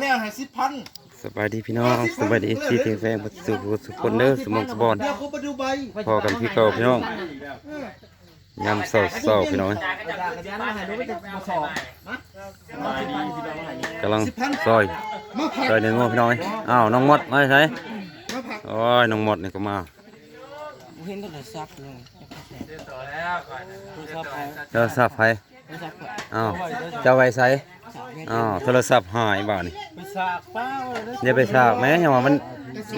แล้วให้สิบพันสบายดีพี่น้องสบายดีที่เทียงแฟงบัดสุขสุขคนเด้อสมองสบอนเดี๋ยวเขาไปดูใบพอกันพี่เก่าพี่น้องยำเศร้าเศร้าพี่น้องกำลังซอยมาผักซอยเนื้องัวพี่น้องอ้าวน้องมดมาใช่มาผักโอ้ยน้องมดนี่ก็มาเห็นก็เลยซับเลยโทรศัพท์ไปอ้าวเจะไว้ใส่ อ้าวโทรศัพท์หายบ่านี่ไปซักเป้าเลยอย่าไปสากแม่ยังว่ามัน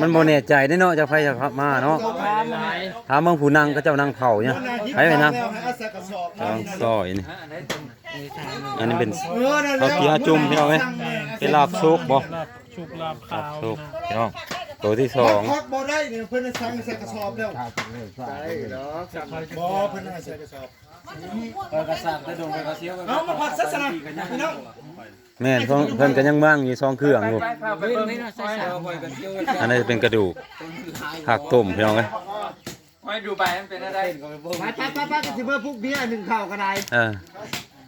มันโมเน่ใจได้เนาะจะไฟจะขับมาเนาะทำอะไรถามเมืองผู้นั่งก็เจ้านั่งเผาเนี่ยไปไปนั่งแล้วให้อาศัยกระสอบกำลังซอยนี่ในทางอันนี้เป็นเออนั่นแหละเอาเกียร์จุ่มพี่น้องเอ้ยเป็นลาบซุกบ่ชุกลาบลาขาวบซุกพี่น้องตัวที่สองพักบ่ได้เนี่ยเพิ่นให้สั่งใส่กระสอบแล้วได้เหรอบ่เพิ่นให้ใส่กระสอบ ไปกระซับกระดงไปกระเซียวเอามาผักสักสนะพี่น้องแม่นเพิ่นเพิ่นก็ยังบ้างอยู่ซองเครื่องอยู่ไปเบิ่งนี่นะใส่สาวไปกระเซียวอันนี้เป็นกระดูกผักต้มพี่น้องเอ้ยไปดูไปมันเป็นอะไรไปไปไปไปกันสิเมื่อพวกเบี้ยหนึ่งข่าวกันไดเออ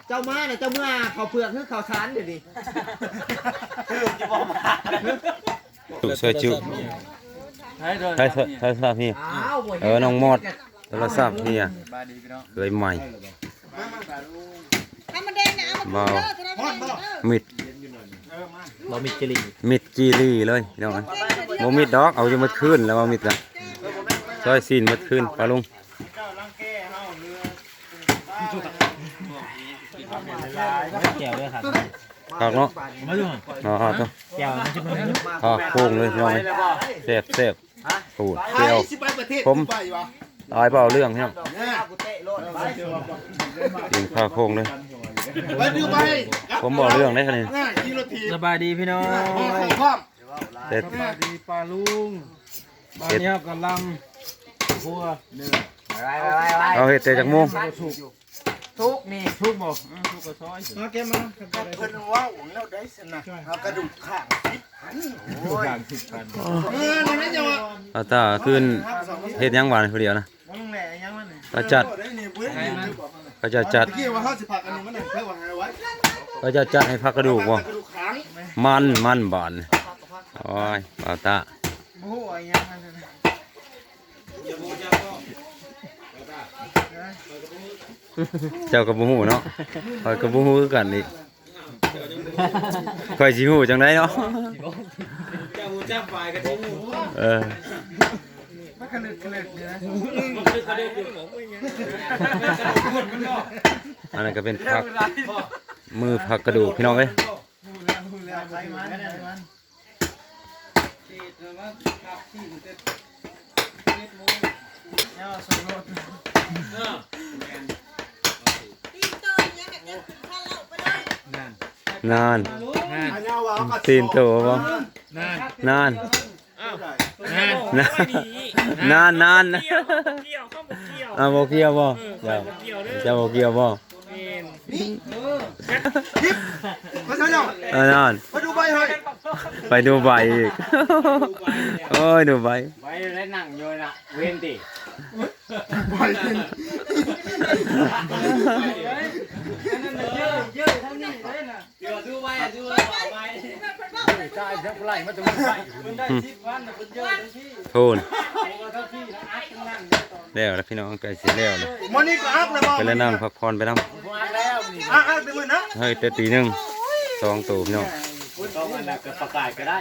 เจ้ามาเนี่ยเจ้าเมื่อเขาวเปลือกคือเขาวสารเดี๋ยวนี้ตุเสื้อจิ้วให้เดินใช่ใช่ใช่ใช่พี่อ้าวบ่เออน้องมด โทรศัพท์พี่อะบายดีพี่น้องเคยใหม่เอามาแดงเนี่ามาเบาเด้อจะได้ไม่ได้เด้อมิดเรามีจริงมิดจีรีเลยพี่น้องเอ้ยบ่มิดดอกเอาจะมาคืนแล้วมามิดละซอยซีนมาคืนปลาลุงแก้วด้วยครับผักเนาะมาดูอ๋อๆตัวแก้วมันจะมันผักโค้งเลยพี่น้องเอ้ยแซ่บแซ่บปูดเปรี้ยวสิไปประเทศผม ตายเปล่าเรื่องพี่น้องเนี่ยกินผักโค้งเลยไปดูใบผมบอกเรื่องได้คะแนนง่ายกิโลทีสบายดีพี่น้องพอพร้อมเด็ดดีปลาลุงปลาเนี้ยกำลังพัวเอาเห็ดแต่จากโมงทุกนี่ทุกบอกทุกกระซอยมาแกมาเพิ่นว่าแล้วได้สนะเอากระดูกข้างสิบพันโอ้ยเออนั่นจะว่าเอาตาขึ้นเห็ดหยังหวานคนเดียวนะ ก็จัดได้นี่เว้ยก็จะจัดเมื่อกี้ว่าเฮาสิผักอันนี้มันนั่นเพิ่ว่างไว้ก็จะจัดให้พักกระดูกบ่ะมันมันบานโอ้ยเอาตาเจ้ากับบูฮูเนาะคอยกับบูฮูกันอีกคอยสิฮู้จังไดเนาะเจ้เจ้าะเออ มันกระลึกกระลึกเนี่ยนะกระดิ่งอยู่ของมึงยังอันนั้นก็เป็นพักมือพักกระดูกพี่น้องเอ้ยใส่มันใส่มันตีนเตอร์ยังแบบนี้ถ้าเราไปเลยนานอันนี้ว่าเอาตีนโตบ่นานนานนานนานนะอะบ่เกี่ยวบ่เจ้าเจ้าบ่เกี่ยวบ่มาเถอะเนาะเออนานมาดูใบเฮ้ยไปดูใบอีกโอ้ยดูใบไปได้นั่งอยู่นะเว้นติ ใบเป็นเดี๋ยวดูไปดูไปไปใช่จะไล่มาตรงนี้ไปมันได้สิบวันนะคุณเยอะเลยพี่โทนแล้วแล้วพี่น้องไก่สิแล้วเลยมันนี่ก็อัพเลยบ่ไปแล้วนั่งพักผ่อนไปนำมาแล้วนี่อะอะเป็นมือนะเฮ้ยแต่ตีหนึ่งสองตัวพี่น้องต้องมันก็ประกาศก็ได้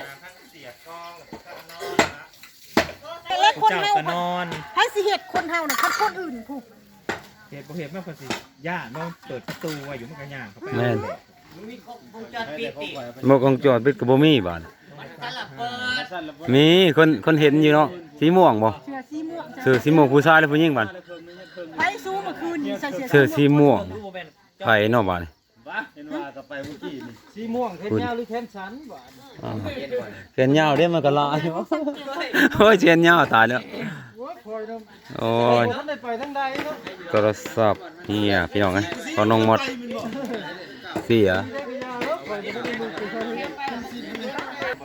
เล็กคนเจ้าเฮาก็นอนให้สิเห็ดคนเฮาน่ะคันคนอื่นผูกเหตุบ่เหตุมากกว่าสิย่าน้องเปิดประตูไว้อยู่มันก็ย่างเข้าไปแม่นหมกองจอดปิดกับบ่มีบาดมีคนคนเห็นอยู่เนาะสีม่วงบ่เสื้อสีม่วงเสื้อสีม่วงผู้ชายหรือผู้หญิงบาดไปสู้เมื่อคืนนี้ใส่เสื้อเสื้อสีม่วงไผเนาะบาด สีม่วงเทนยาวหรือเทนสันบ่อ้าวเขียนยาวเด้มันก็ลายอยู่โอ้ยเขียนยาวตายแล้วโอ้ยท่านได้ไปทั้งใดเนาะโทรศัพท์เฮียพี่น้องไงพอน้องหมดเสีย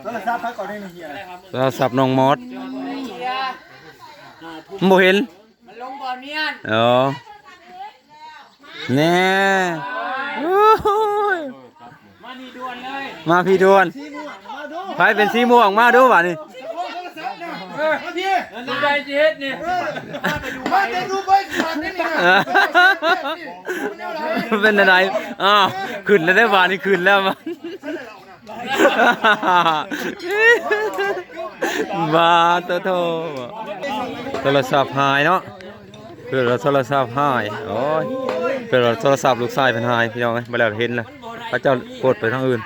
โทรศัพท์พักก่อนได้นี่เฮียโทรศัพท์น้องมดบ่เห็นมันลงบ่อเนียนเออแน่โอ้ย มาพี่ดวนไผเป็นสีม่วงมาดูบ่านี่มาพี่ดูได้เจ็ดเนี่ยมาจะดูไปก่อนนี่นะเป็นอะไรอ้าวขึ้นแล้วได้บ่านี่ขึ้นแล้วมันบ้าตโตโทรศัพท์หายเนาะเพื่อเราโทรศัพท์หายโอ้ยเพื่อเราโทรศัพท์ลูกชายเพิ่นหายพี่น้องเอ้ยบ่แล้วเห็นแล้วพระเจ้ากดไปทางอื่น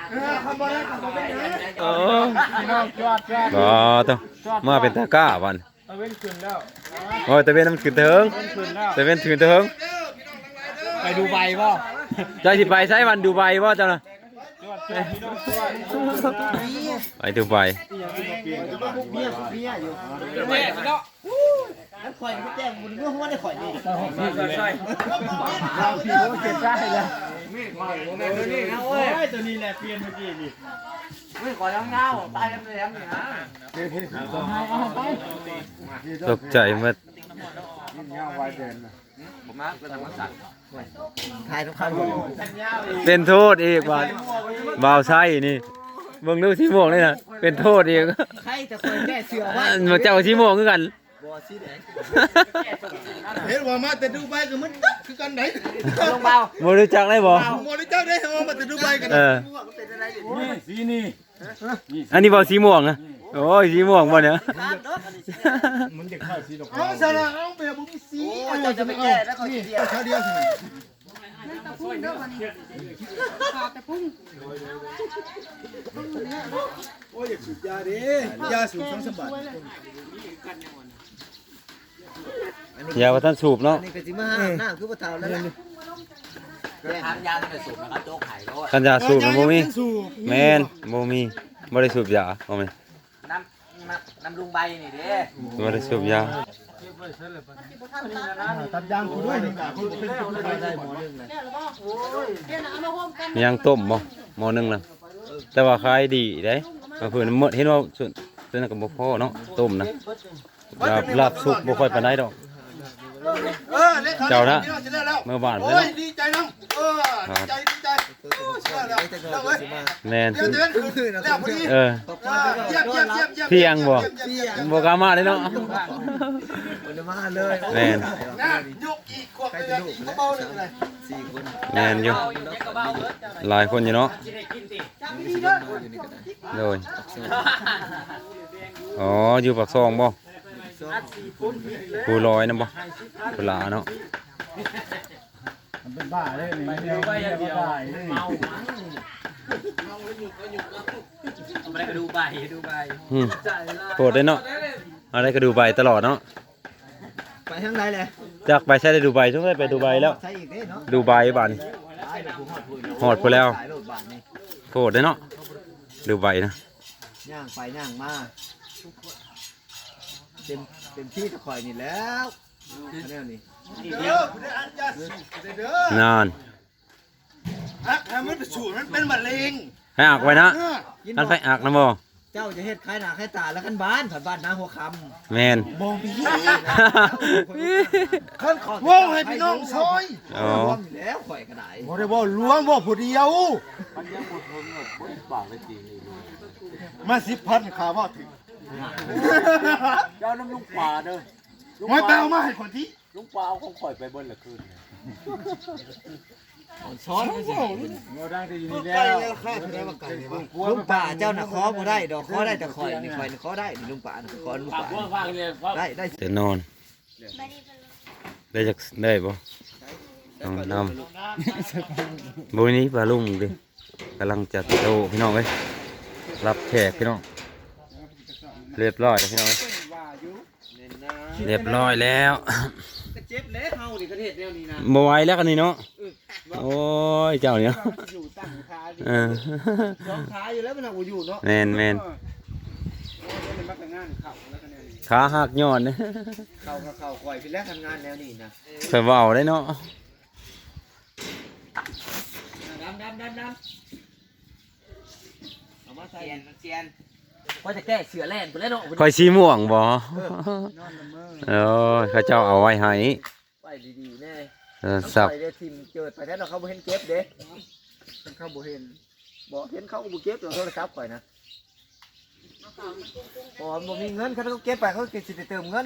เออพี่น้องจอดจอดบ่ต้องมาเป็นตะกร้าบันตะเว้นขึ้นแล้วโอ้ยตะเวนมันขึ้นเถิงขึ้นแล้วตะเวนขึ้นเถิงไปดูใบป่ะใจสิไปใช้วันดูใบบ่เจ้าน่ะจอดจอดพี่น้องจอดไปดูใบเมียเมียอยู่แม่พี่น้องแล้วข่อยก็แจ้งบุญเมื่อหัวได้ข่อยนี่ใช่เราพี่ก็เก็บได้ แล้วโอ้ยตัวนี้แหละเปลี่ยนเมื่อกี้นี่ไม่ขอยังเงาตายแล้วแล้วนี่นะตกใจหมดถ่ายทุกครั้งเป็นโทษอีกว่าบ่าวไส้นี่เบิ่งดูสีม่วงเลยน่ะเป็นโทษอีกใครจะคอยแก้เสือไว้มาเจ้าสีม่วงคือกัน บ่สีแดงเห็นว่ามาแต่ดูไปก็มันคือกันไหนลงเบาบ่รู้จักได้บ่มอนิเจ้าได้ว่ามาแต่ดูไปกันเออสีนี่อันนี้บ่สีม่วงนะโอ้ยสีม่วงบ่เนี่ยมันจะเข้าสีดอกเอาซะละเอาไปบุ้งสีโอ้ยจะไปแก้แล้วเขาเดียวเอาเดียว สิโอ้ยสูบยาดิยาสูบสองสมบัติยาว่าท่านสูบเนาะนี่ก็สิมาหน้าคือบ่เท่าแล้วนะทางยาวแต่สูบนะครับโจ๊กไข่ก็กันยาสูบมันบ่มีแม่นบ่มีบ่ได้สูบยาบ่แม่นน้ำน้ำน้ำลุงใบนี่เด้บ่ได้สูบยา ตัดยางกูด้วยนี่ค่ะคุณเป็นคนได้หมอยังต้มบ่หม้อหนึงน่ะแต่ว่าขายดีเด้ก็เพิ่นหมดเห็นว่าส่วนตัวนั้นก็บ่พอเนาะต้มนะลาบลาบสุกบ่ค่อยปานใดดอกเออเล่นเจ้านะจะได้แล้วเมื่อวานโอ้เพิ่นยดีใจน้ำเออดีใจดีใจโอ้เชื่อ แล้วแล้วเว้ยแม่นเดี๋ยวเดี๋ยวคืนแล้วพอดีเออเยี่ยมเยี่ยมเยี่ยมเยี่ยมเที่ยงบ่เยี่ยมเยี่ยมบ่กล้ามาเลยเนาะมันมาเลยแม่นนะยกอีกขวบเลยอีกเบาเลยเลยสี่คนแม่นอยู่หลายคนอยู่เนาะโดยอ๋ออยู่ปากซองบ่ผู้ลอยนะบ่ผู้หลาเนาะ เป็นบ้าเลยนี่เดียวไปเดียวเมาไม่ได้ดูใบดูใบอืมโหดเลยเนาะอะไรก็ดูใบตลอดเนาะไปทางไหนเลยจากไปใช้ได้ดูใบทุกได้ไปดูใบแล้ว ใช่อีกเด้เนาะดูใบบ้านหอดไปแล้วสายโหลดบาทนี่โหดเลยเนาะดูใบนะย่างไปย่างมาเต็มเต็มที่จะคอยนี่แล้วอันนี้นี่ เดี๋ยวคุณได้อันจะสูบเด้อนานฮักให้มันสูบมันเป็นมะเร็งให้อักไว้นะเออยินท่านบไปอกอักนะบ่เจ้าจะเฮ็ดคล้ายหน้าคล้ายตาแล้วกันบ้านผ่านบ้านนาหัวคแมนำมองพี่ขั้นว่าวให้พี่น้องซอยอ๋อรวมอยู่แล้วข่อยก็ได้บ่ได้บ่ล้วงบ่ผู้เดียวมาสิบพันขาว่าถึงเจ้าน้ำลุงป่าเด้อไม่ไปเอามาให้คนที่ ลุงป่าเอาของข่อยไปเบิ้ลละคืนช้อนก็สิเงาดังที่อยู่นี่ไก่แล้วแล้วค่าเท่าไหร่ว่าไก่นี่วะลุงป่าเจ้าน่ะขอบ่ได้ดอกขอได้แต่ข่อยนี่ข่อยนี่ขอได้นี่ลุงป่าน่ะขอลุงปากป่าพวกฟังเลยว่าได้ได้แต่นอน ได้จากได้บ่ต้องนำบุญนี้ปลาลุงดิกำลังจัดโตะพี่น้องเอ้ยรับแขกพี่น้อง เรียบร้อยแล้วพี่น้องเอ้ยเรียบร้อยแล้วก็เจ็บแล้วเฮานี่ก็เฮ็ดแนวนี้นะบ่ไหวแล้วกันนี่เนาะโอ้ยเจ้าเนี่ยอยู่ตั้งขาเออสองขาอยู่แล้วมันเอาบ่อยู่เนาะแมนแมนขาหักย้อนนะเข้าก็เข้าข่อยพี่แล้วทำงานแนวนี้นะเคยเว้าได้เนาะดำดำดำดำเอามาใส่เซียนเซียน ว่าจะแก้เสือแล่นไปแล้วเนาะคอยสีม่วงบ่เออเขาเจ้าเอาไว้ให้ไปดีๆแน่เออสับไปได้ทิมเกิดไปแท้เราเขาบ่เห็นเก็บเด้เขาบ่เห็นบ่เห็นเขาก็บ่เก็บตัวโทรศัพท์ข่อยนะพอบ่มีเงินเขาก็เก็บไปเขาก็สิได้เติมเงิน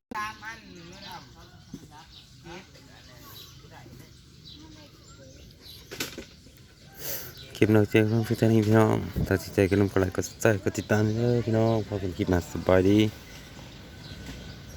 คลิปนอกเจอกันพี่เจ้านี่พี่น้องตัดสินใจก็ลืมกดไลค์กดซับสไครต์กดติดตามเด้อพี่น้องพอเป็นคลิปหน้าสบายดี